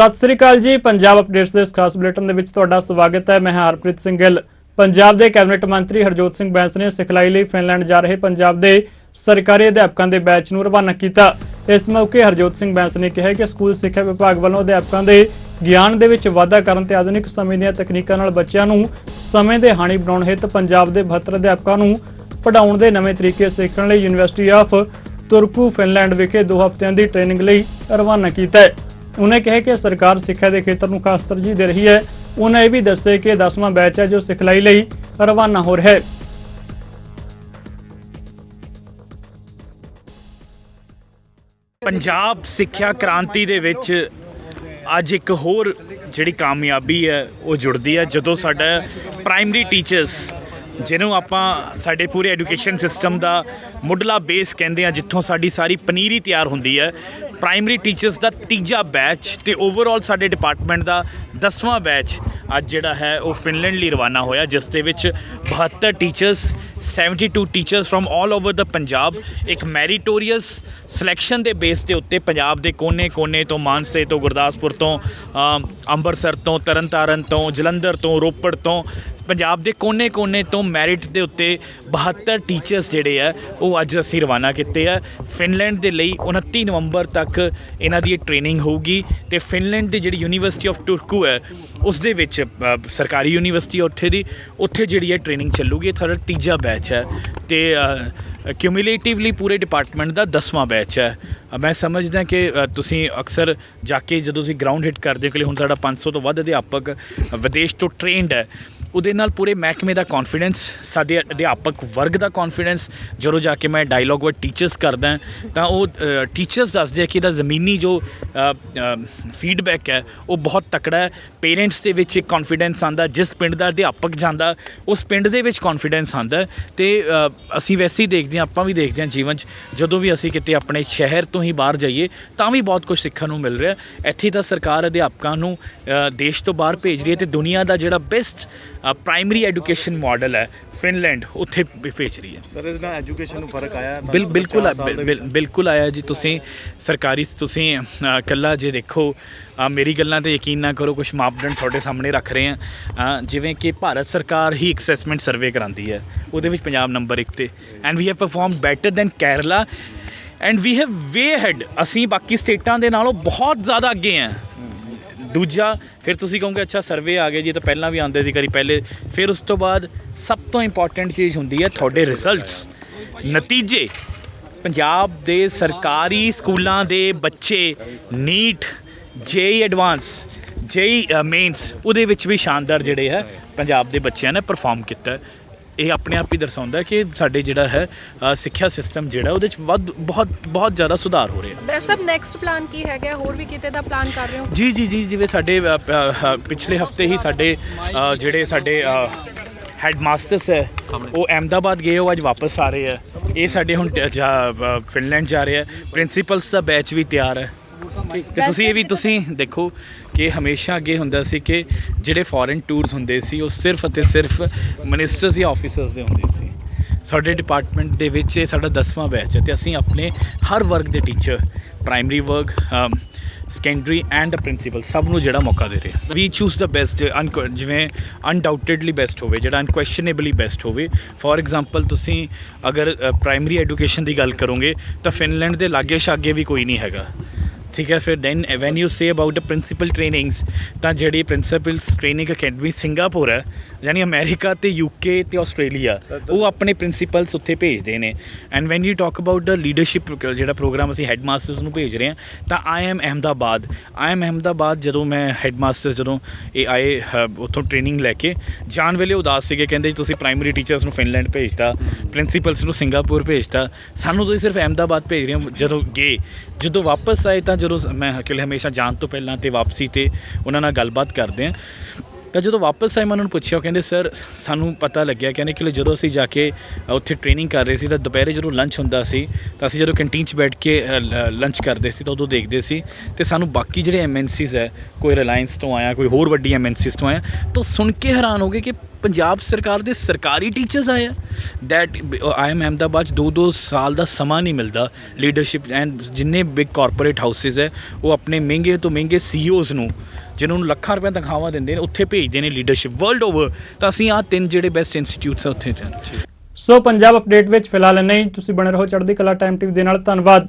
ਸਤਿ ਸ੍ਰੀ ਅਕਾਲ ਜੀ, ਪੰਜਾਬ ਅਪਡੇਟਸ ਦੇ ਇਸ ਖਾਸ ਬੁਲੇਟਿਨ ਦੇ ਵਿੱਚ ਤੁਹਾਡਾ ਸਵਾਗਤ ਹੈ। ਮੈਂ ਹਰਪ੍ਰੀਤ ਸਿੰਘ ਗਿੱਲ। ਪੰਜਾਬ ਦੇ ਕੈਬਨਿਟ ਮੰਤਰੀ ਹਰਜੋਤ ਸਿੰਘ ਬੈਂਸ ਨੇ ਸਿਖਲਾਈ ਲਈ ਫਿਨਲੈਂਡ ਜਾ ਰਹੇ ਪੰਜਾਬ ਦੇ ਸਰਕਾਰੀ ਅਧਿਆਪਕਾਂ ਦੇ ਬੈਚ ਨੂੰ ਰਵਾਨਾ ਕੀਤਾ। ਇਸ ਮੌਕੇ ਹਰਜੋਤ ਸਿੰਘ ਬੈਂਸ ਨੇ ਕਿਹਾ ਕਿ ਸਕੂਲ ਸਿੱਖਿਆ ਵਿਭਾਗ ਵੱਲੋਂ ਅਧਿਆਪਕਾਂ ਦੇ ਗਿਆਨ ਦੇ ਵਿੱਚ ਵਾਧਾ ਕਰਨ ਤੇ ਆਧੁਨਿਕ ਸਮੇਂ ਦੀਆਂ ਤਕਨੀਕਾਂ ਨਾਲ ਬੱਚਿਆਂ ਨੂੰ ਸਮੇਂ ਦੇ ਹਾਣੀ ਬਣਾਉਣ ਹਿੱਤ ਪੰਜਾਬ ਦੇ 72 ਅਧਿਆਪਕਾਂ ਨੂੰ ਪੜ੍ਹਾਉਣ ਦੇ ਨਵੇਂ ਤਰੀਕੇ ਸਿੱਖਣ ਲਈ ਯੂਨੀਵਰਸਿਟੀ ਆਫ ਤੁਰਕੂ, ਫਿਨਲੈਂਡ ਵਿਖੇ 2 ਹਫ਼ਤਿਆਂ ਦੀ ਟ੍ਰੇਨਿੰਗ ਲਈ ਰਵਾਨਾ ਕੀਤਾ ਹੈ। ਉਹਨੇ ਕਿਹਾ ਕਿ ਸਰਕਾਰ ਸਿੱਖਿਆ ਦੇ ਖੇਤਰ ਨੂੰ ਖਾਸ ਤਰਜੀਹ ਦੇ ਰਹੀ ਹੈ। ਉਹਨੇ ਇਹ ਵੀ ਦੱਸਿਆ ਕਿ 10ਵਾਂ ਬੈਚ ਹੈ ਜੋ ਸਿਖਲਾਈ ਲਈ ਰਵਾਨਾ ਹੋ ਰਿਹਾ ਹੈ। ਪੰਜਾਬ ਸਿੱਖਿਆ ਕ੍ਰਾਂਤੀ ਦੇ ਵਿੱਚ ਅੱਜ ਇੱਕ ਹੋਰ ਜਿਹੜੀ ਕਾਮਯਾਬੀ ਹੈ, ਉਹ ਜੁੜਦੀ ਹੈ। ਜਦੋਂ ਸਾਡਾ ਪ੍ਰਾਇਮਰੀ ਟੀਚਰਸ ਜਿਹਨੂੰ ਆਪਾਂ ਸਾਡੇ ਪੂਰੇ ਐਜੂਕੇਸ਼ਨ ਸਿਸਟਮ ਦਾ ਮੁੱਢਲਾ ਬੇਸ ਕਹਿੰਦੇ ਆ ਜਿੱਥੋਂ ਸਾਡੀ ਸਾਰੀ ਪਨੀਰੀ ਤਿਆਰ ਹੁੰਦੀ ਹੈ। ਪ੍ਰਾਇਮਰੀ ਟੀਚਰਸ ਦਾ ਤੀਜਾ ਬੈਚ ਤੇ ਓਵਰਆਲ ਸਾਡੇ ਡਿਪਾਰਟਮੈਂਟ ਦਾ 10ਵਾਂ ਬੈਚ ਅੱਜ ਜਿਹੜਾ ਹੈ, ਉਹ ਫਿਨਲੈਂਡ ਲਈ ਰਵਾਨਾ ਹੋਇਆ, ਜਿਸ ਦੇ ਵਿੱਚ 72 ਟੀਚਰਸ 72 ਟੀਚਰਸ ਫਰਮ 올 ਓਵਰ ਦਾ ਪੰਜਾਬ, ਇੱਕ ਮੈਰੀਟੋਰੀਅਸ ਸਿਲੈਕਸ਼ਨ ਦੇ ਬੇਸ ਦੇ ਉੱਤੇ ਪੰਜਾਬ ਦੇ ਕੋਨੇ-ਕੋਨੇ ਤੋਂ ਮਾਨਸੇ ਤੋਂ ਗੁਰਦਾਸਪੁਰ ਤੋਂ ਅੰਮ੍ਰਿਤਸਰ ਤੋਂ, ਤਰਨਤਾਰਨ ਤੋਂ, ਜਲੰਧਰ ਤੋਂ, ਰੋਪੜ ਤੋਂ ਪੰਜਾਬ ਦੇ ਕੋਨੇ-ਕੋਨੇ ਤੋਂ ਮੈਰਿਟ ਦੇ ਉੱਤੇ 72 ਟੀਚਰਸ ਜਿਹੜੇ ਆ, ਉਹ ਅੱਜ ਅਸੀਂ ਰਵਾਨਾ ਕੀਤੇ ਆ। ਫਿਨਲੈਂਡ ਦੇ ਲਈ 29 ਨਵੰਬਰ ਤੱਕ ਇਹਨਾਂ ਦੀ ਟ੍ਰੇਨਿੰਗ ਹੋਊਗੀ ਤੇ ਫਿਨਲੈਂਡ ਦੀ ਜਿਹੜੀ ਯੂਨੀਵਰਸਿਟੀ ਆਫ ਤੁਰਕੂ ਹੈ, ਉਸ ਦੇ ਵਿੱਚ ਸਰਕਾਰੀ ਯੂਨੀਵਰਸਿਟੀ ਉੱਥੇ ਦੀ, ਉੱਥੇ ਜਿਹੜੀ ਹੈ ਟ੍ਰੇਨਿੰਗ ਚੱਲੂਗੀ, ਇਹ ਸਾਡਾ ਤੀਜਾ ਬੈਚ ਹੈ। ਤੇ ਕਿਊਮੂਲੇਟਿਵਲੀ ਪੂਰੇ ਡਿਪਾਰਟਮੈਂਟ ਦਾ 10ਵਾਂ ਬੈਚ ਹੈ। ਮੈਂ ਸਮਝਦਾ ਕਿ ਤੁਸੀਂ ਅਕਸਰ ਜਾ ਕੇ ਜਦੋਂ ਤੁਸੀਂ ਗਰਾਊਂਡ ਹਿੱਟ ਕਰਦੇ ਹੋ ਕਿ ਹੁਣ ਸਾਡਾ 500 ਤੋਂ ਵੱਧ ਅਧਿਆਪਕ ਵਿਦੇਸ਼ ਤੋਂ ਟ੍ਰੇਨਡ ਹੈ ਉਹਦੇ ਨਾਲ ਪੂਰੇ ਮਹਿਕਮੇ ਦਾ ਕੌਨਫੀਡੈਂਸ ਸਾਡੇ ਅਧਿਆਪਕ ਵਰਗ ਦਾ ਕੌਨਫੀਡੈਂਸ ਜਦੋਂ ਜਾ ਕੇ ਮੈਂ ਡਾਇਲੋਗ ਵਿਦ ਟੀਚਰਸ ਕਰਦਾ ਤਾਂ ਉਹ ਟੀਚਰਸ ਦੱਸਦੇ ਆ ਕਿ ਇਹਦਾ ਜ਼ਮੀਨੀ ਜੋ ਫੀਡਬੈਕ ਹੈ, ਉਹ ਬਹੁਤ ਤਕੜਾ ਹੈ। ਪੇਰੈਂਟਸ ਦੇ ਵਿੱਚ ਇੱਕ ਕੌਨਫੀਡੈਂਸ ਆਂਦਾ ਜਿਸ ਪਿੰਡ ਦਾ ਅਧਿਆਪਕ ਜਾਂਦਾ, ਉਸ ਪਿੰਡ ਦੇ ਵਿੱਚ ਕੌਨਫੀਡੈਂਸ ਆਂਦਾ ਤੇ ਅਸੀਂ ਵੈਸੇ ਹੀ ਦੇਖਦੇ ਹਾਂ, ਆਪਾਂ ਵੀ ਦੇਖਦੇ ਹਾਂ ਜੀਵਨ 'ਚ, ਜਦੋਂ ਵੀ ਅਸੀਂ ਕਿਤੇ ਆਪਣੇ ਸ਼ਹਿਰ ਤੋਂ ਹੀ ਬਾਹਰ ਜਾਈਏ, ਤਾਂ ਵੀ ਬਹੁਤ ਕੁਝ ਸਿੱਖਣ ਨੂੰ ਮਿਲ ਰਿਹਾ ਇੱਥੇ ਤਾਂ ਸਰਕਾਰ ਅਧਿਆਪਕਾਂ ਨੂੰ ਦੇਸ਼ ਤੋਂ ਬਾਹਰ ਭੇਜ ਰਹੀ ਹੈ ਤੇ ਦੁਨੀਆ ਦਾ ਜਿਹੜਾ ਬੈਸਟ ਪ੍ਰਾਇਮਰੀ ਐਜੂਕੇਸ਼ਨ ਮਾਡਲ ਹੈ ਫਿਨਲੈਂਡ ਉੱਥੇ ਭੇਜ ਰਹੀ ਹੈ। ਸਰ ਇਹਦੇ ਐਜੂਕੇਸ਼ਨ ਨੂੰ ਫ਼ਰਕ ਆਇਆ? ਬਿਲ ਬਿਲਕੁਲ ਬਿਲਕੁਲ ਆਇਆ ਜੀ ਤੁਸੀਂ ਸਰਕਾਰੀ ਤੁਸੀਂ ਕੱਲਾ ਜੇ ਦੇਖੋ ਮੇਰੀ ਗੱਲਾਂ ਤੇ ਯਕੀਨ ਨਾ ਕਰੋ ਕੁਝ ਮਾਪਦੰਡ ਤੁਹਾਡੇ ਸਾਹਮਣੇ ਰੱਖ ਰਹੇ ਆ ਜਿਵੇਂ ਕਿ ਭਾਰਤ ਸਰਕਾਰ ਹੀ ਅਸੈਸਮੈਂਟ ਸਰਵੇ ਕਰਾਂਦੀ ਹੈ ਉਹਦੇ ਵਿੱਚ ਪੰਜਾਬ ਨੰਬਰ 1 ਤੇ। And we have perform better than Kerala and we have we had ਅਸੀਂ ਬਾਕੀ ਸਟੇਟਾਂ ਦੇ ਨਾਲੋਂ ਬਹੁਤ ਜ਼ਿਆਦਾ ਅੱਗੇ ਆ ਦੂਜਾ, ਫਿਰ ਤੁਸੀਂ ਕਹੋਗੇ, ਅੱਛਾ ਸਰਵੇ ਆ ਗਏ ਜੀ ਤਾਂ ਪਹਿਲਾਂ ਵੀ ਆਉਂਦੇ ਸੀ ਕਰੀ, ਪਹਿਲੇ। ਫਿਰ ਉਸ ਤੋਂ ਬਾਅਦ ਸਭ ਤੋਂ ਇੰਪੋਰਟੈਂਟ ਚੀਜ਼ ਹੁੰਦੀ ਹੈ ਤੁਹਾਡੇ ਰਿਜ਼ਲਟਸ ਨਤੀਜੇ। ਪੰਜਾਬ ਦੇ ਸਰਕਾਰੀ ਸਕੂਲਾਂ ਦੇ ਬੱਚੇ NEET JEE advance JEE mains ਉਹਦੇ ਵਿੱਚ ਵੀ ਸ਼ਾਨਦਾਰ ਜਿਹੜੇ ਹੈ, ਪੰਜਾਬ ਦੇ ਬੱਚਿਆਂ ਨੇ ਪਰਫਾਰਮ ਕੀਤਾ। ਇਹ ਆਪਣੇ ਆਪ ਹੀ ਦਰਸਾਉਂਦਾ ਹੈ ਕਿ ਸਾਡੇ ਜਿਹੜਾ ਹੈ ਸਿੱਖਿਆ ਸਿਸਟਮ ਜਿਹੜਾ ਉਹਦੇ ਵਿੱਚ ਵੱਧ ਬਹੁਤ ਬਹੁਤ ਜ਼ਿਆਦਾ ਸੁਧਾਰ ਹੋ ਰਿਹਾ ਵੈਸੇ ਸਭ ਨੈਕਸਟ ਪਲਾਨ ਕੀ ਹੈਗਾ? ਹੋਰ ਵੀ ਕਿਤੇ ਦਾ ਪਲਾਨ ਕਰ ਰਹੇ ਹੋ? ਜੀ ਜੀ ਜੀ ਜਿਵੇਂ ਸਾਡੇ ਪਿਛਲੇ ਹਫ਼ਤੇ ਹੀ ਸਾਡੇ ਜਿਹੜੇ ਸਾਡੇ ਹੈਡ ਮਾਸਟਰਸ ਹੈ ਉਹ ਅਹਿਮਦਾਬਾਦ ਗਏ ਉਹ ਅੱਜ ਵਾਪਸ ਆ ਰਹੇ ਆ ਇਹ ਸਾਡੇ ਹੁਣ ਫਿਨਲੈਂਡ ਜਾ ਰਹੇ ਆ ਪ੍ਰਿੰਸੀਪਲਸ ਦਾ ਬੈਚ ਵੀ ਤਿਆਰ ਹੈ। ਤੇ ਤੁਸੀਂ ਇਹ ਵੀ ਤੁਸੀਂ ਦੇਖੋ ਕਿ ਹਮੇਸ਼ਾ ਅੱਗੇ ਹੁੰਦਾ ਸੀ ਕਿ ਜਿਹੜੇ ਫੋਰਨ ਟੂਰਸ ਹੁੰਦੇ ਸੀ, ਉਹ ਸਿਰਫ ਅਤੇ ਸਿਰਫ ਮਿਨਿਸਟਰਸ ਜਾਂ ਆਫੀਸਰਸ ਦੇ ਹੁੰਦੇ ਸੀ। ਸਾਡੇ ਡਿਪਾਰਟਮੈਂਟ ਦੇ ਵਿੱਚ ਇਹ ਸਾਡਾ 10ਵਾਂ ਬੈਚ ਹੈ ਤੇ ਅਸੀਂ ਆਪਣੇ ਹਰ ਵਰਗ ਦੇ ਟੀਚਰ ਪ੍ਰਾਇਮਰੀ ਵਰਗ ਸੈਕੰਡਰੀ ਐਂਡ ਦ ਪ੍ਰਿੰਸੀਪਲ ਸਭ ਨੂੰ ਜਿਹੜਾ ਮੌਕਾ ਦੇ ਰਹੇ ਵੀ ਚੂਜ਼ ਦਾ ਬੈਸਟ ਜਿਵੇਂ ਅਨਡਾਊਟਡਲੀ ਬੈਸਟ ਹੋਵੇ, ਜਿਹੜਾ ਅਨਕੁਐਸਚਨੇਬਲੀ ਬੈਸਟ ਹੋਵੇ। ਫੋਰ ਐਗਜ਼ਾਮਪਲ ਤੁਸੀਂ ਅਗਰ ਪ੍ਰਾਇਮਰੀ ਐਜੂਕੇਸ਼ਨ ਦੀ ਗੱਲ ਕਰੋਗੇ, ਤਾਂ ਫਿਨਲੈਂਡ ਦੇ ਲਾਗੇ ਛਾਗੇ ਵੀ ਕੋਈ ਨਹੀਂ ਹੈਗਾ। ਠੀਕ ਹੈ ਫਿਰ then when you say about the principal trainings ਤਾਂ ਜਿਹੜੀ ਪ੍ਰਿੰਸੀਪਲਸ ਟ੍ਰੇਨਿੰਗ ਅਕੈਡਮੀ ਸਿੰਗਾਪੁਰ ਹੈ ਯਾਨੀ ਅਮਰੀਕਾ ਤੇ ਯੂਕੇ ਤੇ ਆਸਟ੍ਰੇਲੀਆ ਉਹ ਆਪਣੇ ਪ੍ਰਿੰਸੀਪਲਸ ਉੱਥੇ ਭੇਜਦੇ ਨੇ। And when you talk about the leadership ਜਿਹੜਾ ਪ੍ਰੋਗਰਾਮ ਅਸੀਂ ਹੈਡ ਮਾਸਟਰਸ ਨੂੰ ਭੇਜ ਰਹੇ ਹਾਂ ਤਾਂ I M Ahmedabad I M Ahmedabad ਜਦੋਂ ਮੈਂ ਹੈਡ ਮਾਸਟਰਸ ਜਦੋਂ ਇਹ ਆਏ ਉੱਥੋਂ ਟ੍ਰੇਨਿੰਗ ਲੈ ਕੇ ਜਾਣ ਵੇਲੇ ਉਦਾਸ ਸੀਗੇ ਕਹਿੰਦੇ ਤੁਸੀਂ ਪ੍ਰਾਇਮਰੀ ਟੀਚਰਸ ਨੂੰ ਫਿਨਲੈਂਡ ਭੇਜਤਾ ਪ੍ਰਿੰਸੀਪਲਸ ਨੂੰ ਸਿੰਗਾਪੁਰ ਭੇਜਤਾ। ਸਾਨੂੰ ਤੁਸੀਂ ਸਿਰਫ ਅਹਿਮਦਾਬਾਦ ਭੇਜ ਰਹੇ ਹੋ ਜਦੋਂ ਗਏ। ਜਦੋਂ ਵਾਪਸ ਆਏ ਤਾਂ ਜਦੋਂ ਮੈਂ ਕਿ ਹਮੇਸ਼ਾ ਜਾਣ ਤੋਂ ਪਹਿਲਾਂ ਤੇ ਵਾਪਸੀ ਤੇ ਉਹਨਾਂ ਨਾਲ ਗੱਲਬਾਤ ਕਰਦੇ ਆ ਤਾਂ ਜਦੋਂ ਵਾਪਸ ਆਏ ਮੈਂ ਉਹਨਾਂ ਨੂੰ ਪੁੱਛਿਆ, ਉਹ ਕਹਿੰਦੇ, ਸਰ, ਸਾਨੂੰ ਪਤਾ ਲੱਗਿਆ ਕਹਿੰਦੇ ਕਿ ਜਦੋਂ ਅਸੀਂ ਜਾ ਕੇ ਉੱਥੇ ਟ੍ਰੇਨਿੰਗ ਕਰ ਰਹੇ ਸੀ ਤਾਂ ਦੁਪਹਿਰੇ ਜਦੋਂ ਲੰਚ ਹੁੰਦਾ ਸੀ, ਤਾਂ ਅਸੀਂ ਜਦੋਂ ਕੰਟੀਨ 'ਚ ਬੈਠ ਕੇ ਲੰਚ ਕਰਦੇ ਸੀ ਤਾਂ ਉਦੋਂ ਦੇਖਦੇ ਸੀ ਤੇ ਸਾਨੂੰ ਬਾਕੀ ਜਿਹੜੇ ਐਮਐਨਸੀਜ਼ ਹੈ, ਕੋਈ ਰਿਲਾਇੰਸ ਤੋਂ ਆਇਆ, ਕੋਈ ਹੋਰ ਵੱਡੀ ਐਮਐਨਸੀਜ਼ ਤੋਂ ਆਇਆ, ਤਾਂ ਸੁਣ ਕੇ ਹੈਰਾਨ ਹੋ ਗਏ ਕਿ ਪੰਜਾਬ ਸਰਕਾਰ ਦੇ ਸਰਕਾਰੀ ਟੀਚਰਸ ਆਏ ਆ। ਦੈਟ ਆਈ ਐਮ ਅਹਿਮਦਾਬਾਦ 'ਚ ਦੋ ਦੋ ਸਾਲ ਦਾ ਸਮਾਂ ਨਹੀਂ ਮਿਲਦਾ ਲੀਡਰਸ਼ਿਪ ਐਂਡ ਜਿੰਨੇ ਬਿਗ ਕਾਰਪੋਰੇਟ ਹਾਊਸਸ ਹੈ, ਉਹ ਆਪਣੇ ਮਹਿੰਗੇ ਤੋਂ ਮਹਿੰਗੇ ਸੀਈਓਜ਼ ਨੂੰ ਜਿਨ੍ਹਾਂ ਨੂੰ ਲੱਖਾਂ ਰੁਪਏ ਤਨਖਾਹਾਂ ਦਿੰਦੇ ਨੇ, ਉੱਥੇ ਭੇਜਦੇ ਨੇ ਲੀਡਰਸ਼ਿਪ ਵਰਲਡ ਓਵਰ ਤਾਂ ਅਸੀਂ ਆ ਤਿੰਨ ਜਿਹੜੇ ਬੈਸਟ ਇੰਸਟੀਚਿਊਟਸ ਆ, ਉੱਥੇ ਜਾਣਾ। ਸੋ ਪੰਜਾਬ ਅਪਡੇਟ ਵਿੱਚ ਫਿਲਹਾਲ ਇੰਨਾ ਹੀ। ਤੁਸੀਂ ਬਣੇ ਰਹੋ ਚੜ੍ਹਦੀ ਕਲਾ ਟਾਈਮ ਟੀਵੀ ਦੇ ਨਾਲ। ਧੰਨਵਾਦ।